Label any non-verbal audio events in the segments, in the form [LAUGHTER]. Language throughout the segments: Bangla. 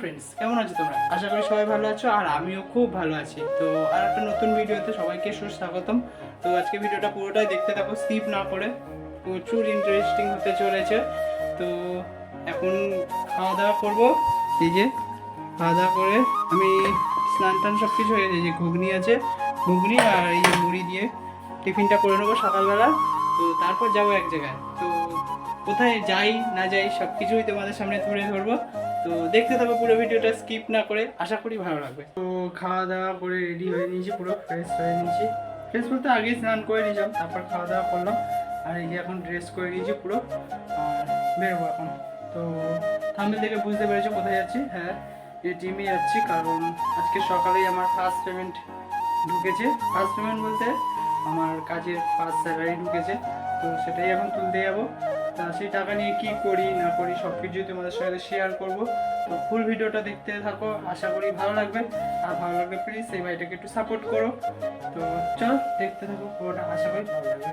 ফ্রেন্ডস কেমন আছো তোমরা? আশা করি সবাই ভালো আছো, আর আমিও খুব ভালো আছি। তো আর একটা নতুন ভিডিওতে সবাইকে সুস্বাগতম। তো আজকে ভিডিওটা পুরোটাই দেখতে থাকো স্কিপ না করে। প্রচুর ইন্টারেস্টিং হতে চলেছে। তো এখন খাওয়া দাওয়া করব। এই যে, খাওয়া দাওয়া করে আমি স্নান টান সব কিছু হয়ে যে ঘুগনি আছে। ঘুগনি আর এই যে মুড়ি দিয়ে টিফিনটা করে নেব সকালবেলা। তো তারপর যাব এক জায়গায়। তো কোথায় যাই, না যাই সব কিছুই তোমাদের সামনে তুলে ধরবো। তো দেখতে থাকো পুরো ভিডিওটা স্কিপ না করে, আশা করি ভালো লাগবে। তো খাওয়া দাওয়া করে রেডি হয়ে নিয়েছি, পুরো ফ্রেশ হয়ে নিয়েছি। ফ্রেশ বলতে আগেই স্নান করে নিয়েছিলাম তারপর খাওয়া দাওয়া করলাম। আর এই এখন ড্রেস করে নিয়েছি পুরো বেরোবো এখন। তো থাম্বেল থেকে বুঝতে পেরেছ কোথায় যাচ্ছি? হ্যাঁ এই টিমে যাচ্ছি, কারণ আজকে সকালেই আমার ফার্স্ট পেমেন্ট ঢুকেছে। ফার্স্ট পেমেন্ট বলতে আমার কাজের ফার্স্ট স্যালারি ঢুকেছে, তো সেটাই এখন তুলতে যাব। তা সেই টাকা নিয়ে কি করি না করি সব কিছুই তোমাদের সঙ্গে শেয়ার করব। তো ফুল ভিডিওটা দেখতে থাকো আশা করি ভালো লাগবে। আর ভালো লাগবে প্লিজ এই ভাইটাকে একটু সাপোর্ট করো। তো চলো দেখতে থাকো পুরোটা আশা করি ভালো লাগবে।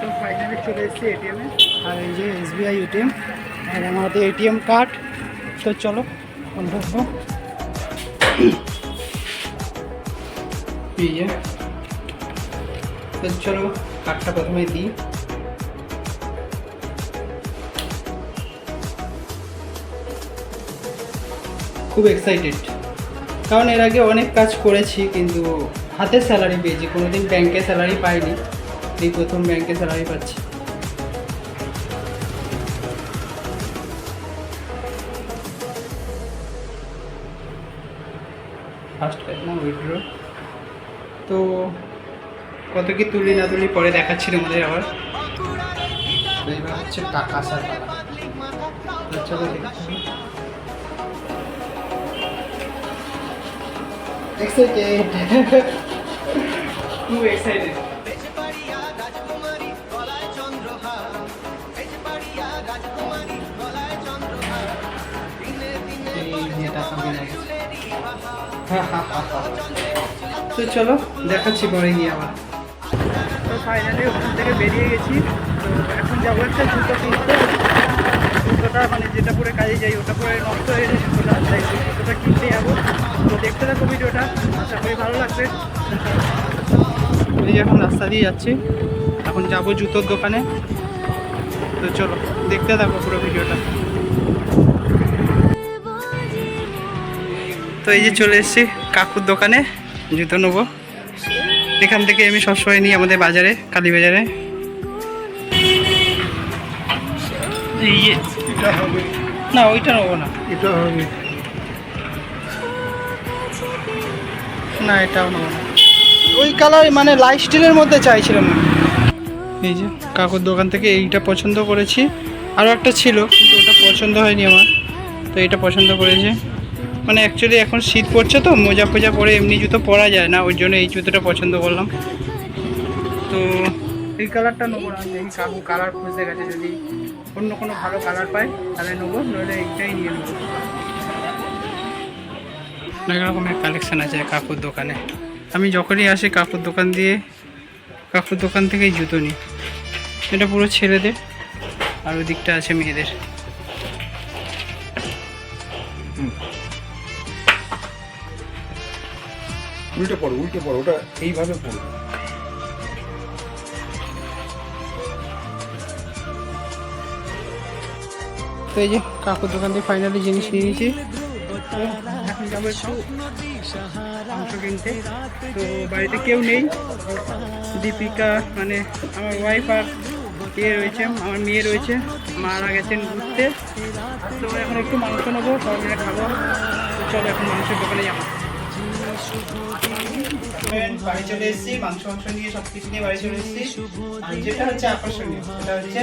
তো ফাইনালি চলে এসেছি এটিএমে আর এই যে এসবিআই এটিএম আর আমাদের এটিএম কার্ড তো চলো ঢুকবো তো চলো কার্ডটা প্রথমে দিই। খুব এক্সাইটেড কারণ এর আগে অনেক কাজ করেছি কিন্তু হাতে স্যালারি পেয়েছি কোনো দিন ব্যাংকে স্যালারি পাইনি। এই প্রথম ব্যাংকে স্যালারি পাচ্ছি। ফার্স্ট কাজ না উইথড্র তো কত কি তুলি না তুলি পরে দেখাচ্ছিল আমাদের আবার। হচ্ছে টাকা পালা তো excited. Too [LAUGHS] excited. তো চলো দেখাচ্ছি পরে গিয়ে আবার তো ফাইনালি ওখান থেকে বেরিয়ে গেছি তো এখন যাব একটা জুতো কিনতে জুতোটা মানে যেটা পরে কাজে যাই ওটা পরে নষ্ট হয়ে গেছে জুতোটা তাই জুতোটা কিনতে যাব। তো দেখতে থাকো ভিডিওটা। আশা করি ভালো লাগবে। এই এখন রাস্তা দিয়ে যাচ্ছি। এখন যাব জুতোর দোকানে। তো চলো, দেখতে থাকো পুরো ভিডিওটা। তো এই যে চলে এসেছি কাকুর দোকানে, জুতো নেব। এখান থেকে আমি সবসময় নিই আমাদের বাজারে, কালীবাজারে। এই এটা হবে। না ওইটা নেব না। এটা হবে। না এটাও নেব না। ওই কালার মানে লাইফ স্টাইলের মধ্যে চাইছিলাম। এই যে কাকুর দোকান থেকে এইটা পছন্দ করেছি। আরও একটা ছিল কিন্তু ওটা পছন্দ হয়নি আমার। তো এটা পছন্দ করেছি। মানে অ্যাকচুয়ালি এখন শীত পড়ছে তো মোজা ফোজা পরে এমনি জুতো পরা যায় না ওই জন্য এই জুতোটা পছন্দ করলাম। তো এই কালারটা নেব না দেখি কাকু কালার খুঁজতে গেছে যদি অন্য কোনো ভালো কালার পায় তাহলে নেব নইলে এইটাই নিয়ে নেব। অনেক রকমের কালেকশান আছে কাকুর দোকানে। আমি যখনই আসি কাকুর দোকান দিয়ে কাকুর দোকান থেকেই জুতো নিই। এটা পুরো ছেলেদের আর ওই দিকটা আছে মেয়েদের। উল্টে পড়ো উল্টে পড়ো ওটা এইভাবে পড়ো তো এই যে কাকুর দোকান থেকে ফাইনালি জিনিস নিয়ে নিয়েছি। তো এখন যাব একটু মাংস কিনতে। তো বাড়িতে কেউ নেই। দীপিকা মানে আমার ওয়াইফ আর ইয়ে রয়েছে আমার মেয়ে রয়েছে মারা গেছেন ঘুরতে। তো এখন একটু মাংস নেব সব মিলে খাব। চলো এখন মাংসের দোকানে যাব বাড়ি চলে এসেছি মাংস মাংস নিয়ে সব কিছু নিয়ে বাড়ি চলে এসেছি। আর যেটা হচ্ছে আকর্ষণীয় সেটা হচ্ছে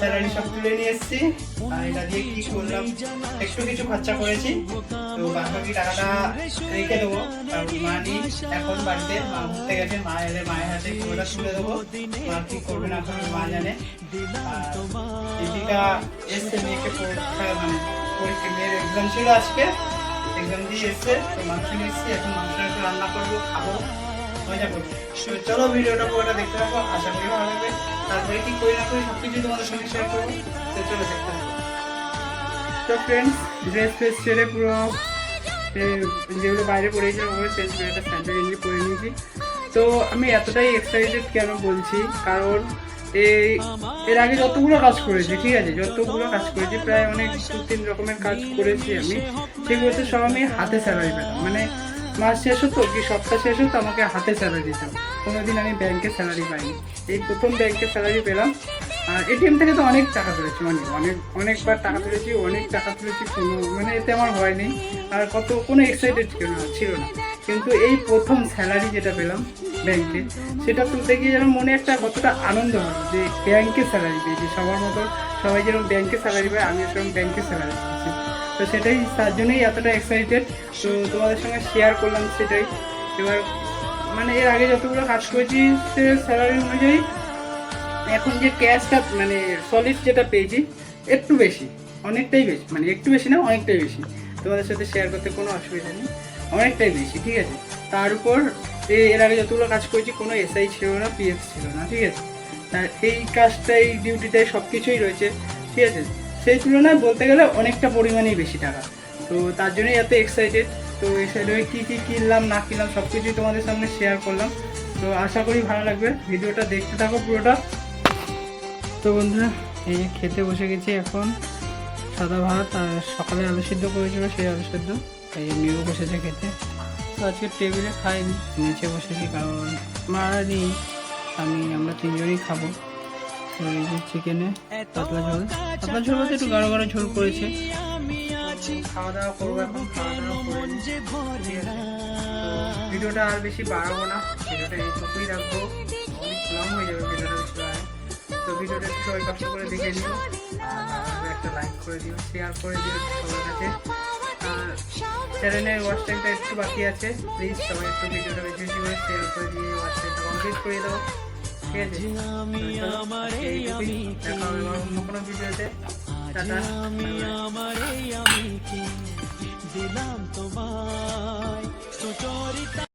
স্যালারি সব তুলে নিয়ে এসেছি। আর এটা দিয়ে কি করলাম? একটু কিছু খরচা করেছি। তো বাকি টাকাটা রেখে দেবো। কারণ মা নেই এখন বাড়িতে, মা ঘুরতে গেছে, মা এলে মায়ের হাতে পুরোটা তুলে দেবো। মা কি করবে না করবে মা জানে। দীপিকা এসছে, মেয়েকে পরীক্ষা মানে পরীক্ষা, মেয়ের এক্সাম ছিল আজকে। এক্সাম দিয়ে এসছে, তো মাংস নিয়ে এসছি। এখন মাংস রান্না করব, খাব। মজা করব। চলো, ভিডিওটা পুরোটা দেখতে থাকো। আশা করি ভালো তারপরে কি করি না করি সব কিছু তোমাদের সঙ্গে শেয়ার করব, তো চলো দেখতে তো ফ্রেন্ডস ড্রেস ফ্রেস ছেড়ে পুরো যেগুলো বাইরে পড়েছিলাম ওগুলো চেঞ্জ করে একটা স্যান্ডেল গেঞ্জি পরে নিয়েছি। তো আমি এতটাই এক্সাইটেড কেন বলছি? কারণ এই এর আগে যতগুলো কাজ করেছি, ঠিক আছে, যতগুলো কাজ করেছি, প্রায় অনেক দু তিন রকমের কাজ করেছি আমি। সেগুলোতে সব আমি হাতে স্যালারি পেতাম। মানে মাস শেষ হতো কি সপ্তাহ শেষ হতো আমাকে হাতে স্যালারি দিতাম কোনোদিন আমি ব্যাংকে স্যালারি পাইনি। এই প্রথম ব্যাংকে স্যালারি পেলাম। আর এটিএম থেকে তো অনেক টাকা তুলেছি অনেক অনেক, অনেকবার টাকা তুলেছি, অনেক টাকা তুলেছি, কোনো মানে এতে আমার হয়নি। আর কত, কোনো এক্সাইটেড ছিল না। কিন্তু এই প্রথম স্যালারি যেটা পেলাম ব্যাংকে সেটা তুলতে গিয়ে যেন মনে একটা কতটা আনন্দ হলো যে ব্যাংকে স্যালারি পেয়েছি। সবার মতো সবাই যেরকম ব্যাংকে স্যালারি পায় আমি সেরকম ব্যাংকে স্যালারি পেয়েছি। তো সেটাই তার জন্যই এতটা এক্সাইটেড তো তোমাদের সঙ্গে শেয়ার করলাম সেটাই। এবার মানে এর আগে যতগুলো কাজ করেছি, সে স্যালারি অনুযায়ী এখন যে ক্যাশটা মানে সলিড যেটা পেয়েছি, একটু বেশি, অনেকটাই বেশি মানে একটু বেশি না, অনেকটাই বেশি। তোমাদের সাথে শেয়ার করতে কোনো অসুবিধা নেই, অনেকটাই বেশি, ঠিক আছে? তার উপর এর আগে যতগুলো কাজ করেছি, কোনো এসআই ছিল না পিএফ ছিল না, ঠিক আছে? তার এই কাজটাই ডিউটিটাই সব কিছুই রয়েছে, ঠিক আছে? সেই তুলনায় বলতে গেলে অনেকটা পরিমাণেই বেশি টাকা। তো তার জন্যই এত এক্সাইটেড তো এই সাইডে কী কী কিনলাম, না কিনলাম সব কিছুই তোমাদের সামনে শেয়ার করলাম। তো আশা করি ভালো লাগবে। ভিডিওটা দেখতে থাকো পুরোটা। তো বন্ধুরা, এই যে খেতে বসে গেছি এখন। সাদা ভাত আর সকালে আলু সিদ্ধ করেছিল, সেই আলু সিদ্ধ। এই যে মেয়েও বসেছে খেতে। তো আজকে টেবিলে খাইনি, নিচে বসেছি কারণ মারা নেই আমি, আমরা তিনজনই খাব। চিকেনে পাতলা ঝোল। পাতলা ঝোল বলতে একটু গাঢ় গাঢ় ঝোল করেছে। খাওয়া দাওয়া করব এখন খাওয়া দাওয়া করে ভিডিওটা আর বেশি বাড়াবো না। ভিডিওটা এইটুকুই রাখব। লং হয়ে যাবে ভিডিওটা বেশি তো ভিডিওটা একটু সবাই কষ্ট করে দেখে নিও। একটা লাইক করে দিও শেয়ার করে দিও সবার কাছে। চ্যানেলের ওয়াচ টাইমটা একটু বাকি আছে। প্লিজ সবাই একটু ভিডিওটা বেশি বেশি করে শেয়ার করে দিয়ে ওয়াচ টাইমটা কমপ্লিট করে দাও। ঠিক আছে। দেখা হবে অন্য কোনো ভিডিওতে। টাটা। দিলাম তোমায়। সুচরিতা